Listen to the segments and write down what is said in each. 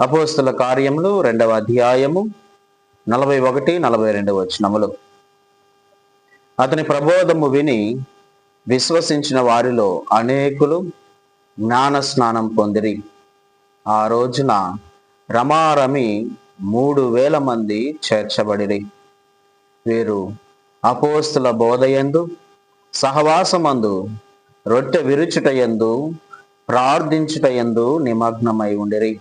అపోస్తుల కార్యములు రెండవ అధ్యాయము నలభై ఒకటి నలభై రెండు వచనములు. అతని ప్రబోధము విని విశ్వసించిన వారిలో అనేకులు జ్ఞాన స్నానం పొందిరి. ఆ రోజున రమారమి మూడు వేల మంది చేర్చబడిరి. వీరు అపోస్తుల బోధయందు సహవాసమందు రొట్టె విరుచుటయందు ప్రార్థించుటయందు నిమగ్నమై ఉండిరి.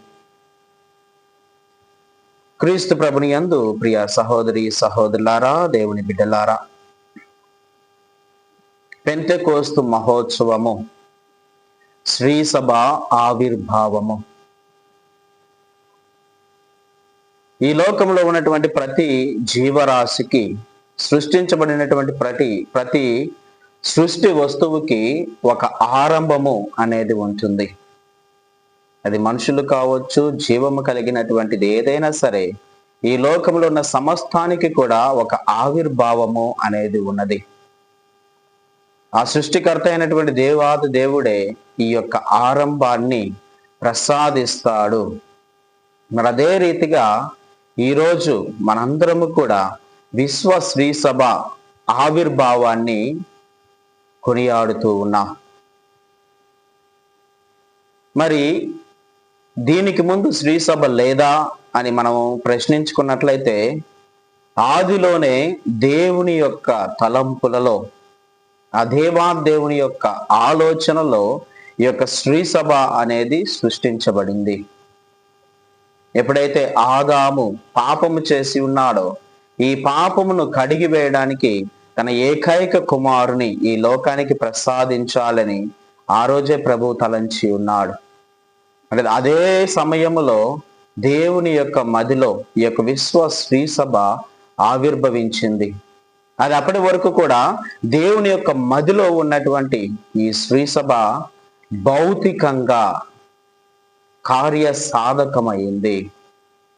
క్రీస్తు ప్రభుని యందు ప్రియ సహోదరి సహోదరులారా దేవుని బిడ్డలారా పెంతెకోస్తు మహోత్సవము శ్రీసభ ఆవిర్భావము. ఈ లోకంలో ఉన్నటువంటి ప్రతి జీవరాశికి సృష్టించబడినటువంటి ప్రతి ప్రతి సృష్టి వస్తువుకి ఒక ఆరంభము అనేది ఉంటుంది. అది మనుషులు కావచ్చు జీవము కలిగినటువంటిది ఏదైనా సరే ఈ లోకంలో ఉన్న సమస్తానికి కూడా ఒక ఆవిర్భావము అనేది ఉన్నది. ఆ సృష్టికర్త అయినటువంటి దేవాది దేవుడే ఈ యొక్క ఆరంభాన్ని ప్రసాదిస్తాడు. మరి అదే రీతిగా ఈరోజు మనందరము కూడా విశ్వ శ్రీ సభ ఆవిర్భావాన్ని కొనియాడుతూ ఉన్నాం. మరి దీనికి ముందు శ్రీసభ లేదా అని మనం ప్రశ్నించుకున్నట్లయితే ఆదిలోనే దేవుని యొక్క తలంపులలో ఆ దేవా దేవుని యొక్క ఆలోచనలో ఈ యొక్క శ్రీసభ అనేది సృష్టించబడింది. ఎప్పుడైతే ఆదాము పాపము చేసి ఉన్నాడో ఈ పాపమును కడిగి వేయడానికి తన ఏకైక కుమారుని ఈ లోకానికి ప్రసాదించాలని ఆ రోజే ప్రభు తలంచి ఉన్నాడు. అంటే అదే సమయంలో దేవుని యొక్క మదిలో ఈ యొక్క విశ్వ స్త్రీ సభ ఆవిర్భవించింది. అది అప్పటి వరకు కూడా దేవుని యొక్క మదిలో ఉన్నటువంటి ఈ స్త్రీ సభ భౌతికంగా కార్య సాధకమైంది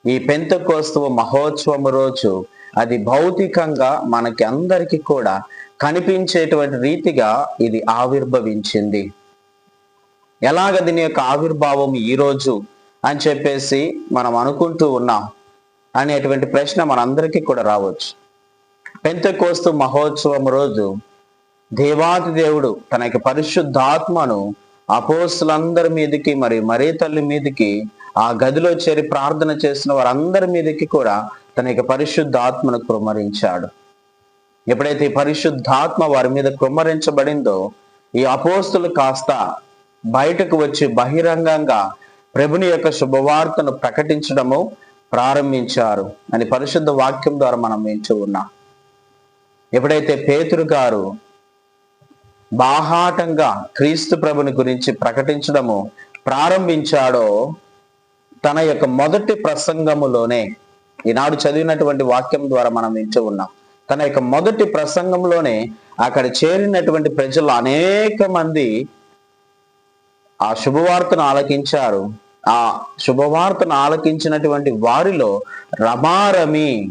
ఈ పెంతకోస్తవ మహోత్సవం రోజు అది భౌతికంగా మనకి అందరికీ కూడా కనిపించేటువంటి రీతిగా ఇది ఆవిర్భవించింది. ఎలాగ దీని యొక్క ఆవిర్భావం ఈ రోజు అని చెప్పేసి మనం అనుకుంటూ ఉన్నాం అనేటువంటి ప్రశ్న మనందరికీ కూడా రావచ్చు. పెంతకోస్తు మహోత్సవం రోజు దేవాది దేవుడు తన యొక్క పరిశుద్ధాత్మను అపోస్తులందరి మీదకి మరి మరీ తల్లి మీదకి ఆ గదిలో చేరి ప్రార్థన చేసిన వారందరి మీదకి కూడా తన యొక్క పరిశుద్ధాత్మను కుమ్మరించాడు. ఎప్పుడైతే ఈ పరిశుద్ధాత్మ వారి మీద కుమ్మరించబడిందో ఈ అపోస్తులు కాస్త బయటకు వచ్చి బహిరంగంగా ప్రభుని యొక్క శుభవార్తను ప్రకటించడము ప్రారంభించారు అని పరిశుద్ధ వాక్యం ద్వారా మనం వింటూ ఉన్నాం. ఎప్పుడైతే పేతురు గారు బాహాటంగా క్రీస్తు ప్రభుని గురించి ప్రకటించడము ప్రారంభించాడో తన యొక్క మొదటి ప్రసంగములోనే ఈనాడు చదివినటువంటి వాక్యం ద్వారా మనం వింటూ ఉన్నాం. తన యొక్క మొదటి ప్రసంగంలోనే అక్కడ చేరినటువంటి ప్రజలు అనేక మంది ఆ శుభవార్తను ఆలకించారు. ఆ శుభవార్తను ఆలకించినటువంటి వారిలో రమారమి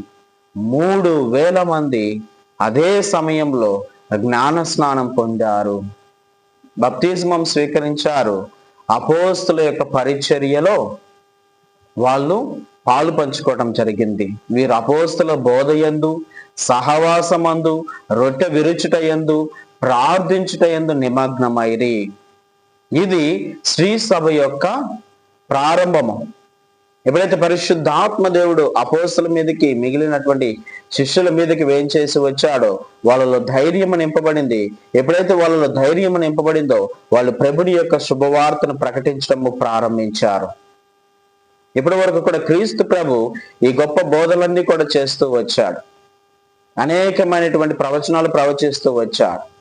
మూడు వేల మంది అదే సమయంలో జ్ఞాన స్నానం పొందారు. బప్తిజమం స్వీకరించారు. అపోస్తుల యొక్క పరిచర్యలో వాళ్ళు పాలు పంచుకోవటం జరిగింది. వీరు అపోస్తుల బోధయందు సహవాసమందు రొట్టె విరుచుటయందు ప్రార్థించుటయందు నిమగ్నమైరి. ఇది శ్రీ సభ యొక్క ప్రారంభము. ఎప్పుడైతే పరిశుద్ధాత్మ దేవుడు అపోస్తుల మీదకి మిగిలినటువంటి శిష్యుల మీదకి వేంచేసి వచ్చాడో వాళ్ళలో ధైర్యం నింపబడింది. ఎప్పుడైతే వాళ్ళలో ధైర్యం నింపబడిందో వాళ్ళు ప్రభుని యొక్క శుభవార్తను ప్రకటించడము ప్రారంభించారు. ఇప్పటి వరకు కూడా క్రీస్తు ప్రభు ఈ గొప్ప బోధలన్నీ కూడా చేస్తూ వచ్చాడు. అనేకమైనటువంటి ప్రవచనాలు ప్రవచిస్తూ వచ్చాడు.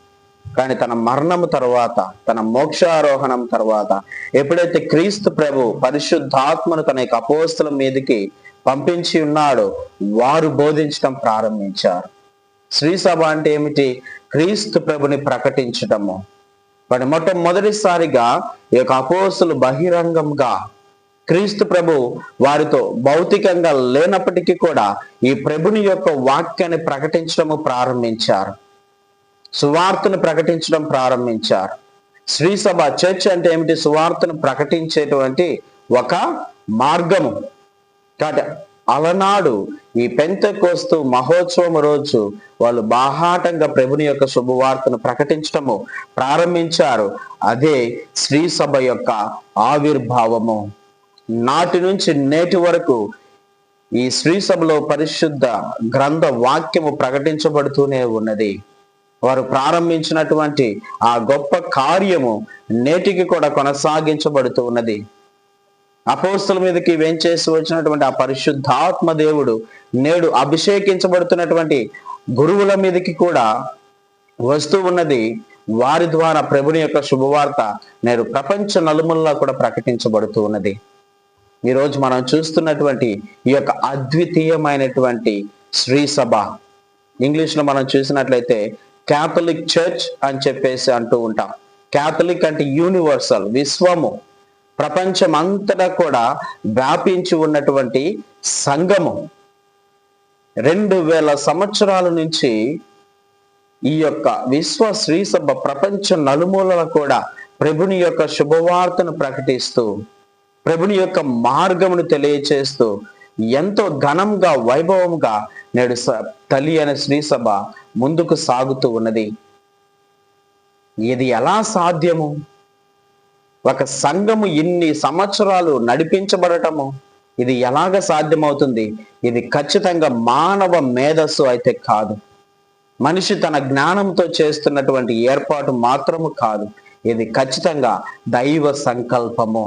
కానీ తన మరణము తర్వాత తన మోక్షారోహణం తర్వాత ఎప్పుడైతే క్రీస్తు ప్రభు పరిశుద్ధాత్మను తన యొక్క అపోస్తుల మీదకి పంపించి ఉన్నాడో వారు బోధించడం ప్రారంభించారు. శ్రీ సభ అంటే ఏమిటి? క్రీస్తు ప్రభుని ప్రకటించటము. వాటి మొట్టమొదటిసారిగా ఈ యొక్క అపోస్తులు బహిరంగంగా క్రీస్తు ప్రభు వారితో భౌతికంగా లేనప్పటికీ కూడా ఈ ప్రభుని యొక్క వాక్యాన్ని ప్రకటించడము ప్రారంభించారు. సువార్తను ప్రకటించడం ప్రారంభించారు. శ్రీ సభ చర్చ్ అంటే ఏమిటి? సువార్తను ప్రకటించేటువంటి ఒక మార్గము. కాబట్టి అలనాడు ఈ పెంతకోస్తు మహోత్సవం రోజు వాళ్ళు బాహాటంగా ప్రభుని యొక్క శుభవార్తను ప్రకటించటము ప్రారంభించారు. అదే శ్రీ సభ యొక్క ఆవిర్భావము. నాటి నుంచి నేటి వరకు ఈ శ్రీ సభలో పరిశుద్ధ గ్రంథ వాక్యము ప్రకటించబడుతూనే ఉన్నది. వారు ప్రారంభించినటువంటి ఆ గొప్ప కార్యము నేటికి కూడా కొనసాగించబడుతూ ఉన్నది. అపోస్తుల మీదకి వెంచేసి వచ్చినటువంటి ఆ పరిశుద్ధాత్మ దేవుడు నేడు అభిషేకించబడుతున్నటువంటి గురువుల మీదకి కూడా వస్తూ ఉన్నది. వారి ద్వారా ప్రభుని యొక్క శుభవార్త నేడు ప్రపంచ నలుమూలలా కూడా ప్రకటించబడుతూ ఉన్నది. ఈరోజు మనం చూస్తున్నటువంటి ఈ యొక్క అద్వితీయమైనటువంటి శ్రీసభ ఇంగ్లీష్లో మనం చూసినట్లయితే క్యాథలిక్ చర్చ్ అని చెప్పేసి అంటూ ఉంటాం. క్యాథలిక్ అంటే యూనివర్సల్ విశ్వము. ప్రపంచం అంతటా కూడా వ్యాపించి ఉన్నటువంటి సంఘము. రెండు వేల సంవత్సరాల నుంచి ఈ యొక్క విశ్వ శ్రీసభ ప్రపంచ నలుమూలల కూడా ప్రభుని యొక్క శుభవార్తను ప్రకటిస్తూ ప్రభుని యొక్క మార్గమును తెలియచేస్తూ ఎంతో ఘనంగా వైభవంగా నేడు తల్లి అనే స్త్రీ సభ ముందుకు సాగుతూ ఉన్నది. ఇది ఎలా సాధ్యము? ఒక సంఘము ఇన్ని సంవత్సరాలు నడిపించబడటము ఇది ఎలాగ సాధ్యమవుతుంది? ఇది ఖచ్చితంగా మానవ మేధస్సు అయితే కాదు. మనిషి తన జ్ఞానంతో చేస్తున్నటువంటి ఏర్పాటు మాత్రము కాదు. ఇది ఖచ్చితంగా దైవ సంకల్పము.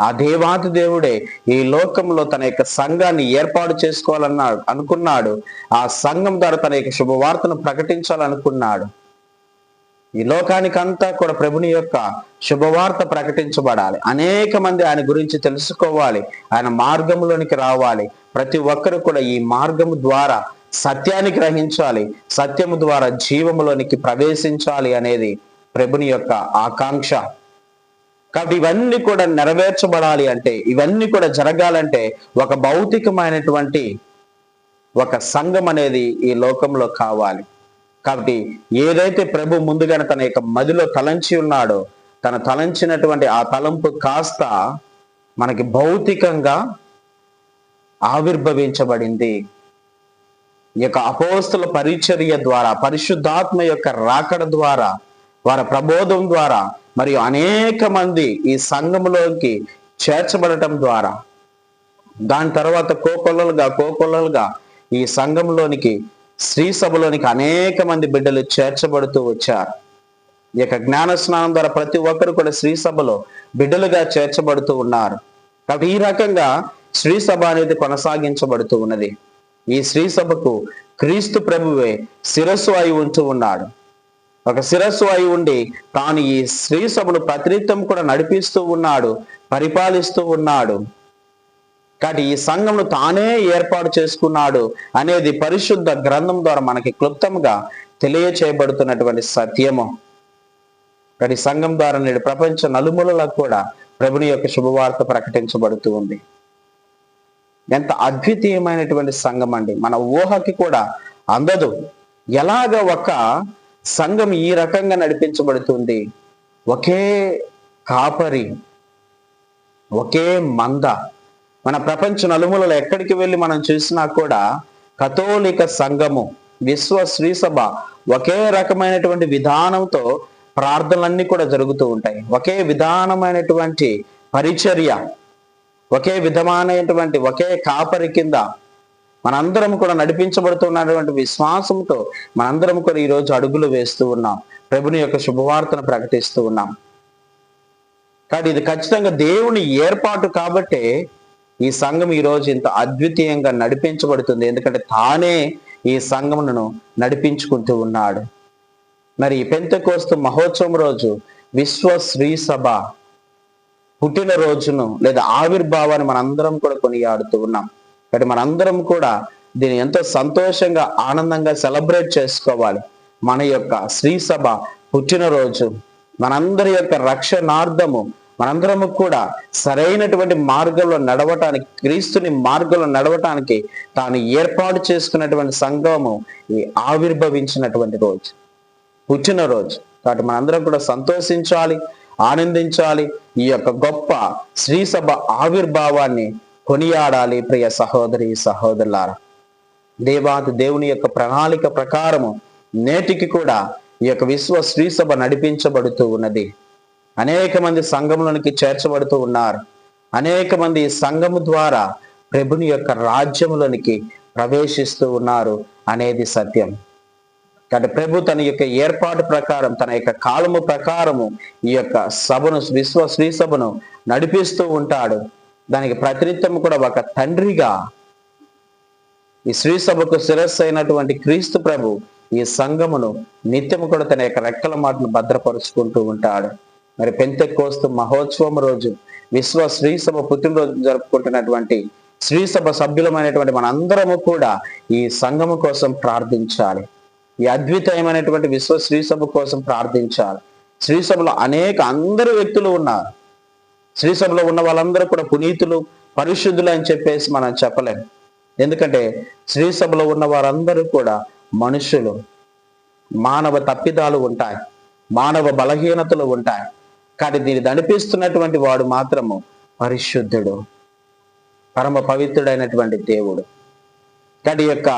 ఆ దేవాది దేవుడే ఈ లోకంలో తన యొక్క సంఘాన్ని ఏర్పాటు చేసుకోవాలన్నాడు అనుకున్నాడు. ఆ సంఘం ద్వారా తన యొక్క శుభవార్తను ప్రకటించాలనుకున్నాడు. ఈ లోకానికంతా కూడా ప్రభుని యొక్క శుభవార్త ప్రకటించబడాలి. అనేక మంది ఆయన గురించి తెలుసుకోవాలి. ఆయన మార్గంలోనికి రావాలి. ప్రతి ఒక్కరు కూడా ఈ మార్గము ద్వారా సత్యాన్ని గ్రహించాలి. సత్యము ద్వారా జీవములోనికి ప్రవేశించాలి అనేది ప్రభుని యొక్క ఆకాంక్ష. కాబట్టి ఇవన్నీ కూడా నెరవేర్చబడాలి అంటే ఇవన్నీ కూడా జరగాలంటే ఒక భౌతికమైనటువంటి ఒక సంఘం అనేది ఈ లోకంలో కావాలి. కాబట్టి ఏదైతే ప్రభు ముందుగానే తన యొక్క మదిలో తలంచి ఉన్నాడో తన తలంచినటువంటి ఆ తలంపు కాస్త మనకి భౌతికంగా ఆవిర్భవించబడింది. ఈ యొక్క అపోస్తుల పరిచర్య ద్వారా పరిశుద్ధాత్మ యొక్క రాకడ ద్వారా వారి ప్రబోధం ద్వారా మరియు అనేక మంది ఈ సంఘములోకి చేర్చబడటం ద్వారా దాని తర్వాత కోకొల్లలుగా కోకొల్లలుగా ఈ సంఘంలోనికి స్త్రీ సభలోనికి అనేక మంది బిడ్డలు చేర్చబడుతూ వచ్చారు. ఈ యొక్క జ్ఞాన స్నానం ద్వారా ప్రతి ఒక్కరు కూడా స్త్రీ సభలో బిడ్డలుగా చేర్చబడుతూ ఉన్నారు. కాబట్టి ఈ రకంగా స్త్రీ సభ అనేది కొనసాగించబడుతూ ఉన్నది. ఈ స్త్రీ సభకు క్రీస్తు ప్రభువే శిరస్సు అయి ఉంటూ ఉన్నాడు. ఒక శిరస్సు అయి ఉండి తాను ఈ స్త్రీ సభను ప్రతినిత్యం కూడా నడిపిస్తూ ఉన్నాడు పరిపాలిస్తూ ఉన్నాడు. కాబట్టి ఈ సంఘంను తానే ఏర్పాటు చేసుకున్నాడు అనేది పరిశుద్ధ గ్రంథం ద్వారా మనకి క్లుప్తంగా తెలియచేయబడుతున్నటువంటి సత్యము. కాబట్టి సంఘం ద్వారా నేడు ప్రపంచ నలుమూలలకు కూడా ప్రభుని యొక్క శుభవార్త ప్రకటించబడుతూ ఉంది. ఎంత అద్వితీయమైనటువంటి సంఘం అండి మన ఊహకి కూడా అందదు. ఎలాగ ఒక సంఘం ఈ రకంగా నడిపించబడుతుంది. ఒకే కాపరి ఒకే మంద. మన ప్రపంచ నలుమూలలో ఎక్కడికి వెళ్ళి మనం చూసినా కూడా కథోలిక సంఘము విశ్వ శ్రీ సభ ఒకే రకమైనటువంటి విధానంతో ప్రార్థనలన్నీ కూడా జరుగుతూ ఉంటాయి. ఒకే విధానమైనటువంటి పరిచర్య ఒకే విధమైనటువంటి ఒకే కాపరి కింద మనందరం కూడా నడిపించబడుతున్నటువంటి విశ్వాసంతో మనందరం కూడా ఈరోజు అడుగులు వేస్తూ ఉన్నాం. ప్రభుని యొక్క శుభవార్తను ప్రకటిస్తూ ఉన్నాం. కానీ ఇది ఖచ్చితంగా దేవుని ఏర్పాటు కాబట్టే ఈ సంఘం ఈ రోజు ఇంత అద్వితీయంగా నడిపించబడుతుంది. ఎందుకంటే తానే ఈ సంఘమును నడిపించుకుంటూ ఉన్నాడు. మరి ఈ పెంతకోస్తు మహోత్సవం రోజు విశ్వ శ్రీ సభ పుట్టిన రోజును లేదా ఆవిర్భావాన్ని మనందరం కూడా కొనియాడుతూ ఉన్నాం. కాబట్టి మనందరం కూడా దీన్ని ఎంతో సంతోషంగా ఆనందంగా సెలబ్రేట్ చేసుకోవాలి. మన యొక్క శ్రీ సభ పుట్టినరోజు మనందరి యొక్క రక్షణార్థము మనందరము కూడా సరైనటువంటి మార్గంలో నడవటానికి క్రీస్తుని మార్గంలో నడవటానికి తాను ఏర్పాటు చేసుకున్నటువంటి సంఘము ఈ ఆవిర్భవించినటువంటి రోజు పుట్టినరోజు. కాబట్టి మనందరం కూడా సంతోషించాలి ఆనందించాలి. ఈ యొక్క గొప్ప శ్రీసభ ఆవిర్భావాన్ని కొనియాడాలి ప్రియ సహోదరి సహోదరులారా. దేవాది దేవుని యొక్క ప్రణాళిక ప్రకారము నేటికి కూడా ఈ యొక్క విశ్వ శ్రీసభ నడిపించబడుతూ ఉన్నది. అనేక మంది సంఘములోనికి చేర్చబడుతూ ఉన్నారు. అనేక మంది ఈ సంఘము ద్వారా ప్రభుని యొక్క రాజ్యములోనికి ప్రవేశిస్తూ ఉన్నారు అనేది సత్యం. కాబట్టి ప్రభు తన యొక్క ఏర్పాటు ప్రకారం తన యొక్క కాలము ప్రకారము ఈ యొక్క సభను విశ్వ శ్రీ సభను నడిపిస్తూ ఉంటాడు. దానికి ప్రతినిత్యం కూడా ఒక తండ్రిగా ఈ శ్రీ సభకు శిరస్సు అయినటువంటి క్రీస్తు ప్రభు ఈ సంఘమును నిత్యము కూడా తన యొక్క రెక్కల మాటను భద్రపరుచుకుంటూ ఉంటాడు. మరి పెంతెకోస్తు మహోత్సవం రోజు విశ్వ శ్రీ సభ పుట్టినరోజు జరుపుకుంటున్నటువంటి శ్రీ సభ సభ్యులమైనటువంటి మనందరము కూడా ఈ సంఘము కోసం ప్రార్థించాలి. ఈ అద్వితీయమైనటువంటి విశ్వ శ్రీ సభ కోసం ప్రార్థించాలి. శ్రీ సభలో అనేక అందరు వ్యక్తులు ఉన్నారు. శ్రీ సభలో ఉన్న వాళ్ళందరూ కూడా పునీతులు పరిశుద్ధులు అని చెప్పేసి మనం చెప్పలేం. ఎందుకంటే శ్రీ సభలో ఉన్న వారందరూ కూడా మనుషులు. మానవ తప్పిదాలు ఉంటాయి. మానవ బలహీనతలు ఉంటాయి. కానీ దీన్ని నడిపిస్తున్నటువంటి వాడు మాత్రము పరిశుద్ధుడు. పరమ పవిత్రుడైనటువంటి దేవుడు. కాటి యొక్క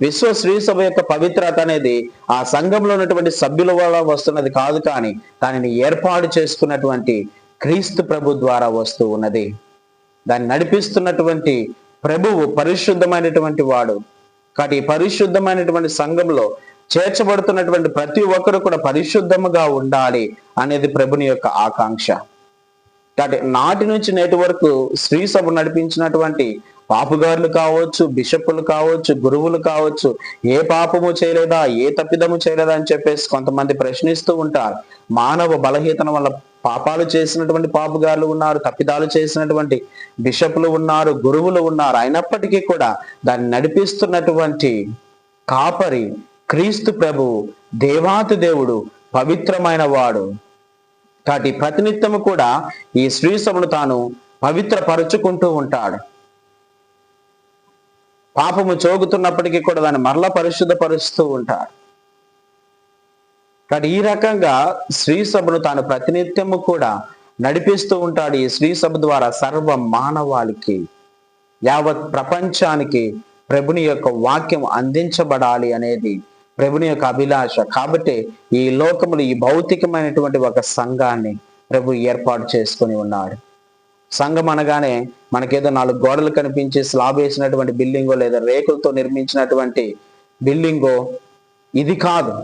విశ్వ శ్రీ సభ యొక్క పవిత్రత అనేది ఆ సంఘంలో ఉన్నటువంటి సభ్యుల వల్ల వస్తున్నది కాదు కానీ దానిని ఏర్పాటు చేసుకున్నటువంటి క్రీస్తు ప్రభు ద్వారా వస్తూ ఉన్నది. దాన్ని నడిపిస్తున్నటువంటి ప్రభువు పరిశుద్ధమైనటువంటి వాడు. కాబట్టి ఈ పరిశుద్ధమైనటువంటి సంఘంలో చేర్చబడుతున్నటువంటి ప్రతి ఒక్కరు కూడా పరిశుద్ధముగా ఉండాలి అనేది ప్రభుని యొక్క ఆకాంక్ష. కాబట్టి నాటి నుంచి నేటి వరకు స్త్రీ సభ నడిపించినటువంటి పాపుగారులు కావచ్చు బిషప్పులు కావచ్చు గురువులు కావచ్చు ఏ పాపము చేయలేదా ఏ తప్పిదము చేయలేదా అని చెప్పేసి కొంతమంది ప్రశ్నిస్తూ ఉంటారు. మానవ బలహీతన వల్ల పాపాలు చేసినటువంటి పాపుగారులు ఉన్నారు తప్పిదాలు చేసినటువంటి బిషపులు ఉన్నారు గురువులు ఉన్నారు. అయినప్పటికీ కూడా దాన్ని నడిపిస్తున్నటువంటి కాపరి క్రీస్తు ప్రభు దేవాతి దేవుడు పవిత్రమైన వాడు. కాబట్టి ప్రతినిత్యము కూడా ఈ శ్రీశమును తాను పవిత్రపరుచుకుంటూ ఉంటాడు. పాపము చోగుతున్నప్పటికీ కూడా దాన్ని మరలా పరిశుద్ధపరుస్తూ ఉంటాడు. కాబట్టి ఈ రకంగా స్త్రీ సభను తాను ప్రతినిత్యము కూడా నడిపిస్తూ ఉంటాడు ఈ స్త్రీ సభ ద్వారా సర్వ మానవాళికి యావత్ ప్రపంచానికి ప్రభుని యొక్క వాక్యం అందించబడాలి అనేది ప్రభుని యొక్క అభిలాష. కాబట్టి ఈ లోకములు ఈ భౌతికమైనటువంటి ఒక సంఘాన్ని ప్రభు ఏర్పాటు చేసుకొని ఉన్నాడు. సంఘం అనగానే మనకేదో నాలుగు గోడలు కనిపించి స్లాబ్ వేసినటువంటి బిల్డింగో లేదా రేకులతో నిర్మించినటువంటి బిల్డింగో ఇది కాదు.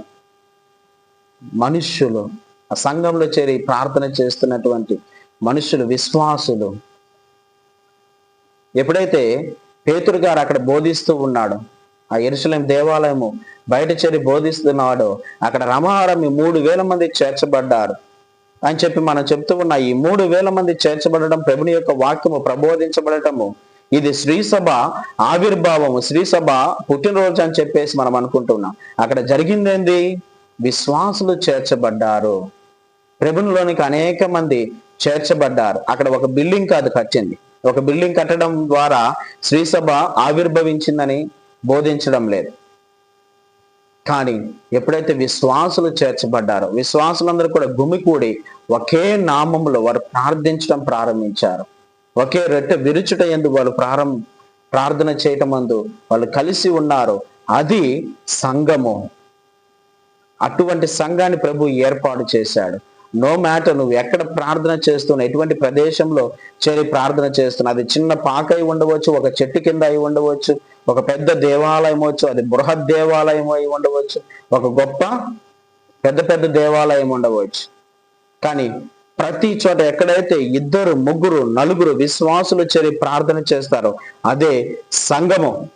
మనుష్యులు ఆ సంఘంలో చేరి ప్రార్థన చేస్తున్నటువంటి మనుషులు విశ్వాసులు. ఎప్పుడైతే పేతురు గారు అక్కడ బోధిస్తూ ఉన్నాడు ఆ ఎరుసలేం దేవాలయము బయట చేరి బోధిస్తున్నాడో అక్కడ రమహారం మూడు వేల మంది చేర్చబడ్డారు. అని చెప్పి మనం చెప్తూ ఉన్న ఈ మూడు వేల మంది చేర్చబడడం ప్రభుని యొక్క వాక్యము ప్రబోధించబడటము ఇది శ్రీసభ ఆవిర్భావము శ్రీసభ పుట్టినరోజు అని చెప్పేసి మనం అనుకుంటున్నాం. అక్కడ జరిగిందేంది? విశ్వాసులు చేర్చబడ్డారు. ప్రభునిలోనికి అనేక మంది చేర్చబడ్డారు. అక్కడ ఒక బిల్డింగ్ కాదు కట్టింది. ఒక బిల్డింగ్ కట్టడం ద్వారా శ్రీసభ ఆవిర్భవించిందని బోధించడం లేదు. కానీ ఎప్పుడైతే విశ్వాసులు చేర్చబడ్డారో విశ్వాసులందరూ కూడా గుమికూడి ఒకే నామంలో వారు ప్రార్థించడం ప్రారంభించారు. ఒకే రెట్ట విరుచుట ఎందు వాళ్ళు ప్రారంభ ప్రార్థన చేయటం అందు వాళ్ళు కలిసి ఉన్నారు. అది సంఘము. అటువంటి సంఘాన్ని ప్రభు ఏర్పాటు చేశాడు. నో మ్యాటర్ నువ్వు ఎక్కడ ప్రార్థన చేస్తున్నా ఎటువంటి ప్రదేశంలో చేరి ప్రార్థన చేస్తున్నా అది చిన్న పాక అయి ఉండవచ్చు ఒక చెట్టు కింద అయి ఉండవచ్చు ఒక పెద్ద దేవాలయం వచ్చు అది బృహద్ దేవాలయం అయి ఉండవచ్చు. ఒక గొప్ప పెద్ద పెద్ద దేవాలయం ఉండవచ్చు. కానీ ప్రతి చోట ఎక్కడైతే ఇద్దరు ముగ్గురు నలుగురు విశ్వాసులు చేరి ప్రార్థన చేస్తారో అదే సంఘము.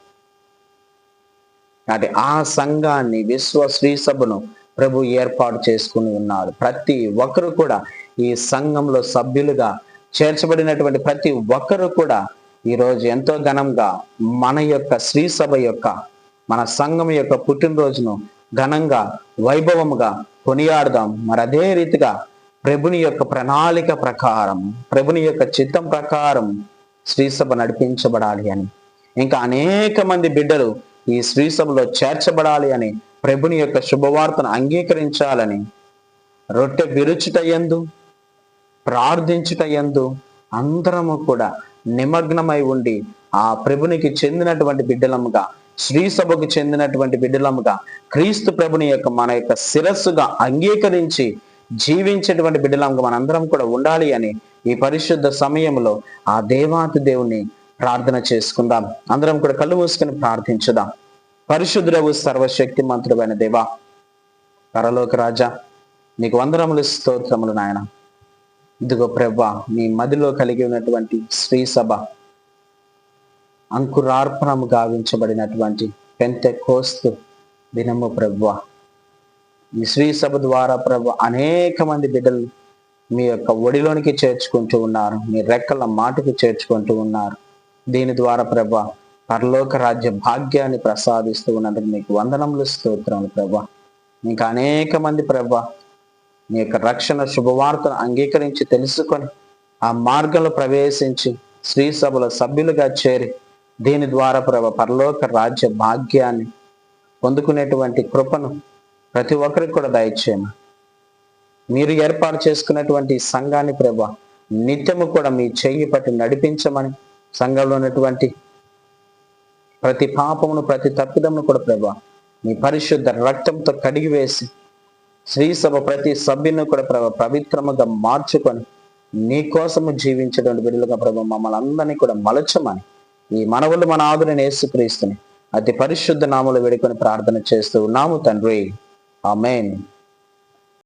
అంటే ఆ సంఘాన్ని విశ్వ శ్రీ సభను ప్రభు ఏర్పాటు చేసుకుని ఉన్నాడు. ప్రతి ఒక్కరు కూడా ఈ సంఘంలో సభ్యులుగా చేర్చబడినటువంటి ప్రతి ఒక్కరు కూడా ఈరోజు ఎంతో ఘనంగా మన యొక్క శ్రీ సభ యొక్క మన సంఘం యొక్క పుట్టినరోజును ఘనంగా వైభవముగా కొనియాడదాం. మరి అదే రీతిగా ప్రభుని యొక్క ప్రణాళిక ప్రకారం ప్రభుని యొక్క చిత్తం ప్రకారం శ్రీసభ నడిపించబడాలి అని. ఇంకా అనేక మంది బిడ్డలు ఈ శ్రీసభలో చేర్చబడాలి అని ప్రభుని యొక్క శుభవార్తను అంగీకరించాలని రొట్టె విరుచుట ఎందు ప్రార్థించుట యందు అందరము కూడా నిమగ్నమై ఉండి ఆ ప్రభునికి చెందినటువంటి బిడ్డలముగా శ్రీ సభకు చెందినటువంటి బిడ్డలముగా క్రీస్తు ప్రభుని యొక్క మన యొక్క శిరస్సుగా అంగీకరించి జీవించేటువంటి బిడ్డలముగా మనందరం కూడా ఉండాలి అని ఈ పరిశుద్ధ సమయంలో ఆ దేవాతి దేవుని ప్రార్థన చేసుకుందాం. అందరం కూడా కళ్ళు మూసుకొని ప్రార్థించుదాం. పరిశుద్ధుడవు సర్వశక్తి మంత్రుడైన దేవా పరలోక రాజా నీకు వందరములు స్తోత్రములు నాయన. ఇదిగో ప్రభా నీ మదిలో కలిగి ఉన్నటువంటి శ్రీ సభ అంకురార్పణము గావించబడినటువంటి పెంతె కోస్తు దినము ప్రభ. ఈ శ్రీ సభ ద్వారా ప్రభు అనేక మంది బిడ్డలు మీ యొక్క ఒడిలోనికి చేర్చుకుంటూ ఉన్నారు మీ రెక్కల మాటకు చేర్చుకుంటూ ఉన్నారు. దీని ద్వారా ప్రభ పరలోక రాజ్య భాగ్యాన్ని ప్రసాదిస్తూ ఉన్నందుకు మీకు వందనములు స్తోత్రములు ప్రభ. ఇంకా అనేక మంది ప్రభా మీ యొక్క రక్షణ శుభవార్తను అంగీకరించి తెలుసుకొని ఆ మార్గంలో ప్రవేశించి శ్రీ సభల సభ్యులుగా చేరి దీని ద్వారా ప్రభ పరలోక రాజ్య భాగ్యాన్ని పొందుకునేటువంటి కృపను ప్రతి ఒక్కరికి కూడా దయచేయను మీరు ఏర్పాటు చేసుకున్నటువంటి సంఘాన్ని ప్రభ నిత్యము కూడా మీ చెయ్యి పట్టి నడిపించమని సంఘంలో ఉన్నటువంటి ప్రతి పాపమును ప్రతి తప్పిదమును కూడా ప్రభ మీ పరిశుద్ధ రక్తంతో కడిగివేసి స్త్రీ సభ ప్రతి సభ్యుని కూడా ప్రభ పవిత్రముగా మార్చుకొని నీ కోసము జీవించేటువంటి బిడ్డలుగా ప్రభు మమ్మల్ని అందరినీ కూడా మలచమని ఈ మనవులు మన ఆదుని యేసుక్రీస్తుని అతి పరిశుద్ధ నామలు వేడుకొని ప్రార్థన చేస్తూ ఉన్నాము తండ్రి. ఆమెన్.